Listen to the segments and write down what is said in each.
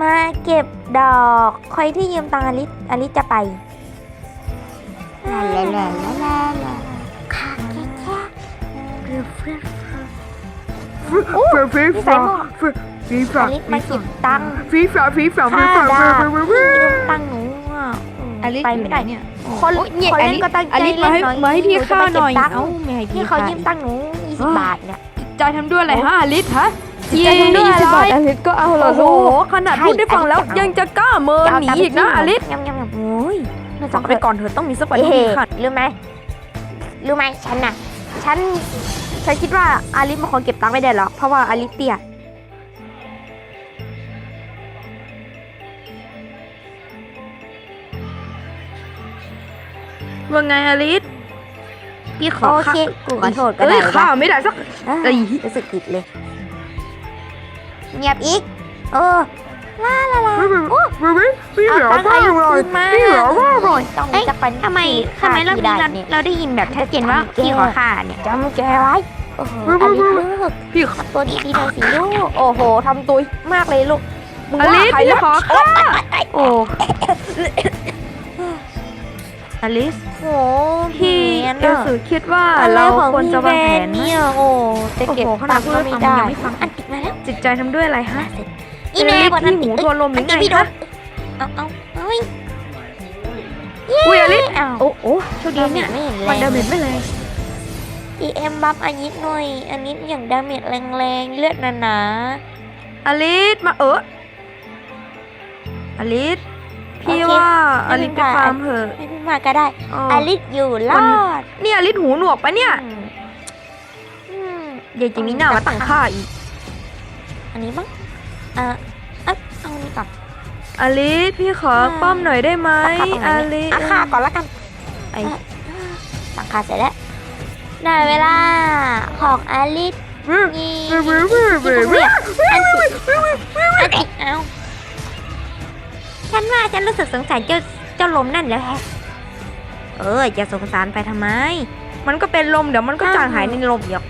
มาเก็บดอกใครที่ยืมตังค์อลิสอลิสจะไปลาลาลาลาลาลาค่ะแค่แค่เพื่อเพื่อฟีฟีฟ่าฟีฟ่าอลิสมาเก็บตังค์ฟีฟ่าฟีฟ่าฟีค่าฟ่าดาบฟีที่ฟ่ายืมตังค์หนูอะอืมอลิสไปอยู่ไม่ไหนได้เนี่ยคนโอ๊ยเนี่ยคนอเล่นลิสก็ตั้งอใจลิสเล่มานให้หน่อยมาให้พี่นูจะข้าไปหน่อยเก็บตังค์เอ้าไม่ให้พี่พี่เขาข้ายืมตังค์หนู20บาทเนี่ยใจทำด้วยอะไรฮะอลิสฮะ ใจทำด้วยอะไรยี่สิบบาทอลิสก็เอาเหรอโอ้ลูโหกขนาดใช่พูดได้ฟังแล้วอลิสจะเอายัยังจะกล้าเมินหนีอีกนะอลิสยำยำยำโอ้ยฟังไปก่อนเถอะต้องมีสักวันเฮ้ที่ขาดรู้ไหมรู้ไหมฉันน่ะ ฉัน ฉันคิดว่าอาลิสมันคงเก็บตังค์ไม่ได้หรอกเพราะว่าอาลิสเตี้ยว่าไงอลิสพี่ขอโอข้าเคกูขอโทษก็เอ้ได้ยข้าไม่ได้สัก เอ้ยเอ้ยรู้สึกผิดเลย เงียบอีก เออลาลาลาพี่เหลือเอาตังค์บ้าให้งเลยคืนมาพี่เหลือบ้างเลยต้องมีสักวันทำไมที่ทำไมเราได้เราเนี่ยเราได้ยินแบบชัดเจนว่าพี่ขอค่าเนี่ยจำแกไว้โอ้โหอาลิสลูกพี่ขอตัวดีๆหน่อยสิลูกโอ้โหทำตัวมากเลยลูกมึงอว่าลิสใครพี่นะขอค่าโอ้ อลิสโอ้โหพี่แมนเอลอะสูคิดว่าอะไรเราของควรจะวางแผนพี่ไหมเนี่ยโอ้จะเก็บโอ้โหขตันาดงค์พูก็ดไม่ฟังได้ยังไม่ฟังอันติดมาแล้วจิตใจทำด้วยอะไรฮะอีเมลบนอันติหูดทวนลมหรือไงพี่โดคะนเอาเอาเอาเฮ้ยอุ้ยอลิสเอาโอ้โอ้โชคดีเนี่ยไม่เห็นมันแรดางเมจไม่แรงอีเอ็มบัฟอันนี้หน่อย อันนี้อย่างดาเมจแรงๆเลือดหนาอลิสมาเอออลิส พี่ว่าอลิสไปฟาร์มเถอะๆไม่พี่มาก็ได้เอออลิสอยู่รอดนี่อลิสหูหนวกปะเนี่ยอืมอืมเดี๋ยวจะมีหน้ามาตั้งค่าอีก อันนี้มั้งอะอะเอาอันนี้ก่อนอลิสพี่ขอป้อมหน่อยได้ไหมราคาตรงไหนอลินี่สอะค่าก่อนละกันไอ้สั่งค่าเสร็จแล้วได้เวลาของอลิสนี่ที่ผมเรียกอันติอันติเอาฉั นว่าฉันรู้สึกสงสารเจ้าเจ้าลมนั่นแล้วแฮะ เออจะสงสารไปทำไม มันก็เป็นลมเดี๋ยวมันก็จางหายในลมเดี๋ยว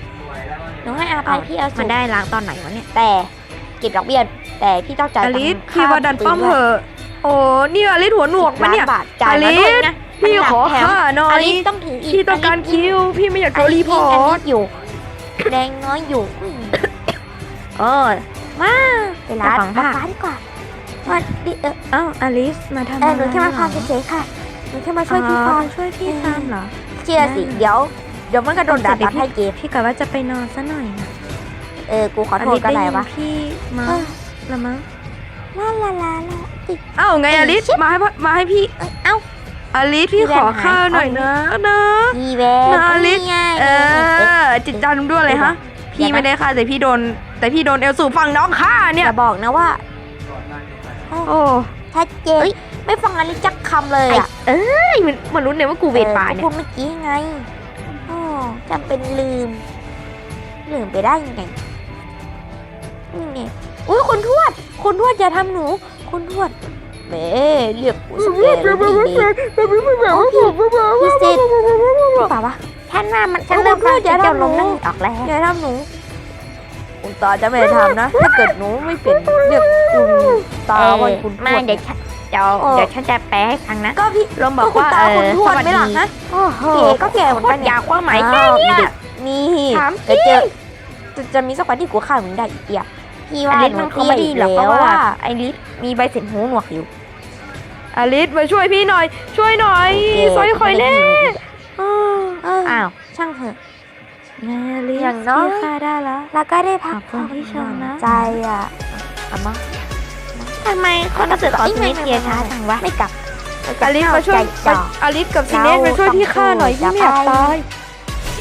หนูให้อาภัยพี่เอามัสุนได้ล้างตอนไหนวะเนี่ย แต่เก็บดอกเบี้ยแต่พี่ต้องจ่ายอตังลิสค์พี่ว่าดันป้อมเถอะโอ้นี่อลิสหัวหนวกล้าปะเนี่ยบาทจ่ายมาด้วยนะพี่ขอค่าหน่ออยลิสต้องถืออีกพี่ต้องการคิว พี่ไม่อยากโดนรีพออันร์นี้ตอยู่แดงน้อยอยู่อุ้ยเออมาไปร้านไปฟังราค่ะคาดีกว่า ว่าดิเออเอ้าอลิสมาทำเออะอไรหนูแค่มาฟาร์มเฉยๆค่ะหนูแค่มาช่วยพี่ฟาร์มช่วยพี่ฟาร์มเหรอเชื่อสิเดี๋ยวเดี๋ยวมันก็โดนด่าเดี๋ตัยดวพี่ให้เกมพี่กะว่าจะไปนอนซะหน่อยนะเออกูขอโทษก็ได้วะพี่มาเออละมั้งลาลาลาลาติเอ้าไงอลิสมาให้มาให้พี่เอ้ยเอ้าอลิสพี่ขอข้าวหน่อยนะนะอีเวนาลิสไงเออจิตใจทำด้วยเลยฮะพี่ไม่ได้ฆ่าแต่พี่โดน แต่พี่โดนเอลสูฝั่งน้องฆ่าอเนี่ยย่าบอกนะว่า โอ้ชัดเจนไม่ฟังอลิสจักคำเลยอะเอ้ยมันมันรู้เนี่ยว่ากูเวทป่าเนี่ยพูดเมื่อกี้ไงอ๋อจำเป็นลืม ลืมไปได้ยังไงนี่ไงอุ้ยคนทวด คนทวดอย่าทำหนู คนทวดแหม่เรียกกูสเปรย์เลยดีดีพี่เซตเปล่าวะฉันว่ามันฉันเริ่มฟังเจ้าลมนั่งออกแล้วอย่าทำหนู คุณตาจะไม่ทำนะ ถ้าเกิดหนูไม่เปลี่ยนเรียกคุณตาว่าคุณทวดมาเดี๋ยวฉันเดี๋ยวเออ เดี๋ยวฉันจะแปลให้ฟังนะ ก็พี่ลมบอกว่าก็คุณตาเอคุณอทสวดวัสไหมดีล่ะฮะโอ้โหก็แก่เหมือนโคกัตนรยาวความหมายแค่อ้าวเนี้ย นี่ถามเดี๋ยวเจอจะจะมีสักวันที่กูฆ่ามึงได้อีกเดียพี่อว่าลิสหนูมันเขาเตี้ยไม่ดีอีกหรอกเพแล้วราะว่าว่าไอลิสมีใบเสร็จหูหนวกอยู่ อลิสมาช่วยพี่หน่อย ช่วยหน่อยซอยคอยแน่อ้าวเอออ้าว ช่างเถอะ ไงอลิสอย่างน้อยพี่ฆ่าได้แล้วแล้วก็ได้พักขอบคุณที่ชมนะใจอะเอามาทำไมเขารู้สึกขอสนิทเทียช้าจังวะไม่กลับอลิสมาช่วยใจจ่ออลิสกับซินเนสมาช่วยพี่ฆ่าหน่อยพี่ไม่อยากตาย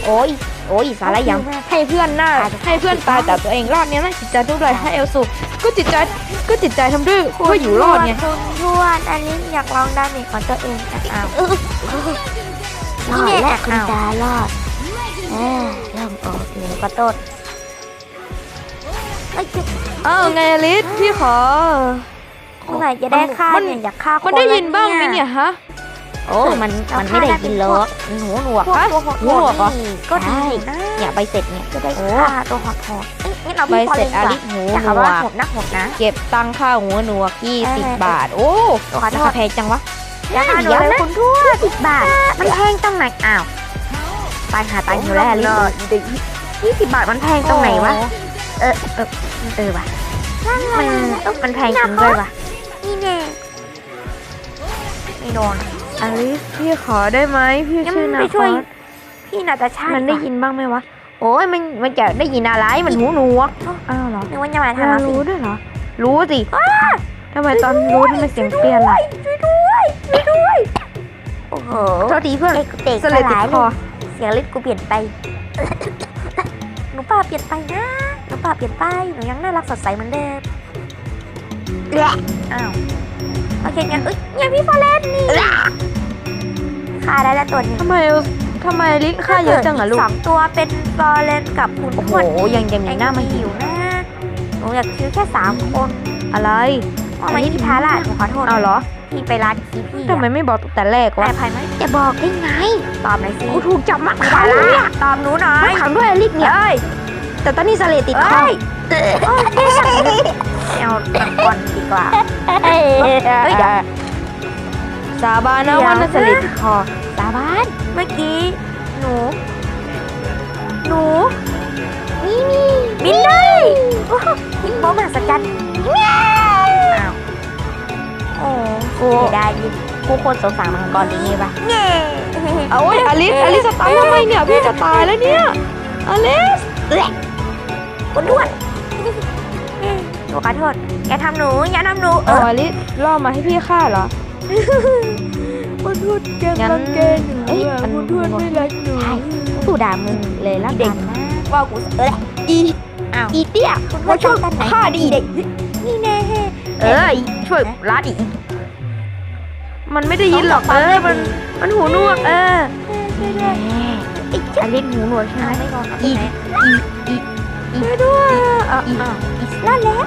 โอ้ยโอ้ยสาระยังให้เพื่อนหน้าให้เพื่อนตายแต่ตัวเองรอดเนี้ยนะจิตใจทุกข์เลยให้เอลสุก็จิตใจก็จิตใจทำด้วยเพื่ออยู่รอดไงคุณทวดอันนี้อยากลองดาเมจของตัวเองอะอ้าวนี่นี่แหแหละละคุณตารอดเออเริ่มโอเคขอโทษเอ้ยเอ้าไงอลิสพี่ขอเมื่อไหร่จะได้ฆ่ามันเนี่ยอยากฆ่าคมันนได้แล้วยินบ้างไหมเนี่ยฮะโอ้มันมันไม่ได้ยินหรอกมันหูหนวกฮะตัวหดหูหนวกเหรอนี่ก็ได้นะเนี่ยใบเสร็จเนี่ยจะได้ฆ่าตัวหดหดเอ้ยงั้นเอาใบพี่ฟอเสเลร็จนอาก่อนลิสหูหแต่นเขาวว่ากหมดนักหมดนะ เก็บตังค่าหัวหนวกยี่สิบบาท โอ้ขอโทราคาษแพงจังวะอย่าทำหนูเลยคุณทวดสิบบาท มันแพงตรงไหนอ้าว ตายหาตายหนูแล้วลิยี่สิบบาทมันแพงตรงไหนวะ เออเออเออว่ะมันมันแพงจริงด้วยว่ะนี่แน่ไม่โดนอาลิสพี่ขอได้ไหมพี่งั้นชื่อนาไปคช่วยอสพี่นาตาชาติมันได้ว่ะยินบ้างไหมวะ โอ้ยมันมันจะได้ยินอะไรมันหูหนวกอ้าวเหรอนึกว่าจะมาเธอทำอะไรรู้ด้วยเหรอ รู้สิทำไมตอนรู้ทำไมเสียงเปลี่ยนล่ะช่วยด้วยช่วยด้วยโอ้โหโทษทีเพื่อนเด็กเด็กเสลดติดคอเสียงลิ้นกูเปลี่ยนไป หนูป่าเปลี่ยนไปนะ หนูป่าเปลี่ยนไป หนูยังน่ารักสดใสเหมือนเดิมแหละอ้าว โอเคงั้นเอ้ยเนี่ยพี่ฟอเรนนี่ฆ่าได้แล้วตัวหนึงทำไมทำไมลิสค่าเยอะจังอะลูกสองตัวเป็นฟอเรนกับคุณโอ้โหทวดยังยังมีหน้ามาหิหิววนะหนูอยากคิวแค่สามคน อะไรว่าไม่พี่ทาร่าหนูขอโทษ เอาเหรอ พี่ไปร้านคีพี่ทำไมไม่บอกตั้งแต่แรกอะวะแต่ภัยไหมจะบอกได้ไง ตอบหน่อยสิกูถูกจับมัดพี่ขัทางร่าเนี่ยตอบหนูหน่อมัยดขังด้วยลิสเนี่ยแต่ตอนนี้เสลดติดคอเอ้ยโอเคเอาตะกอนดีกว่าเฮ้ยเฮ้ยเดี๋ยวสาบานนะเดี๋ยวว่าน่าเสลดติดคอสาบานเมื่อกี้ โหเสียดายยิงกูโคนสงสารมังกรดีนี่ปะเง่เอาเว้ยอลิสอลิสจะตายทำไมเนี่ยพี่จะตายแล้วเนี่ยอลิสคุณทวดหนูขอโทษอย่าทำหนูอย่าทำหนูเอเอาออลิสล่อมาให้พี่ฆ่าเหรอคุณทวดแกงั้นรังแกหนูเอ้ยอะมันคุณทวดไม่รักหนูใช่กูด่ามึงเลยละเด็กักนนะว่ากูเอออีอ้าวอีเตี้ยคุณทวมาดช่วยกันไหนฆ่าดิเด็กนี่แน่เออช่วยรัดอี มันไม่ได้ยินหรอกเออมันมันหูหนวกเออช่วยด้วยไอ้อลิสหูหนวกใช่ไหมไม่งอนอีไหนอีอีอีช่วยด้วยอะอีอะอีรอดแล้ว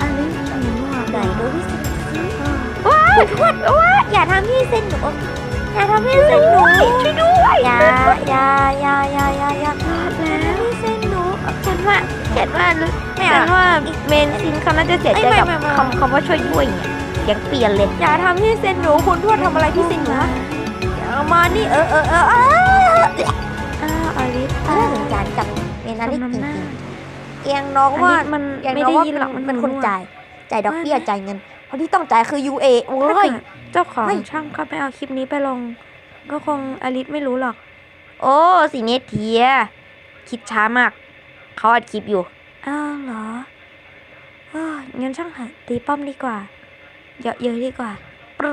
อลิสหูหนวกไหนดูพี่สิว้าวทวดว้าอย่าทำพี่เส้นหนูอย่าทำพี่เส้นหนูช่วยด้วยอย่าอย่าอย่าอย่าอย่า นูฉันว่าฉันว่าไม่ฉัเอานว่าเมนซินเขาน่าจะเสียใจไม่กับไม่ไม่คำคำว่าช่วยด้วยเนี่ยเสียงเปลี่ยนเลยอย่าทำพี่เส้นหนูคุณทวดทำอะไรพี่เส้นหนูอย่ามานี่เออเออเออเอออ้าวอลิสถ้าถึงการจับเมนาลิกทำจริน้ำหน้างๆเอียงน้องว่ามันอย่างไม่น้องได้ว่ายินหรอกมันมันเป็นคนหูหวกจ่ายจ่ายดอกเบี้ยจ่ายเงินคนที่ต้องจ่ายคือ UA โอ้ถ้าเกิยดเจ้าของเฮ้ยช่างเขาไปเอาคลิปนี้ไปลง ก็คงอลิสไม่รู้หรอก โอ้สิเนเทีย คิดช้ามาก เขาอัดคลิปอยู่ อ้าวเหรอเอ้ยงั้นช่างหาตีป้อมดีกว่า เยอะๆดีกว่าปรึ๊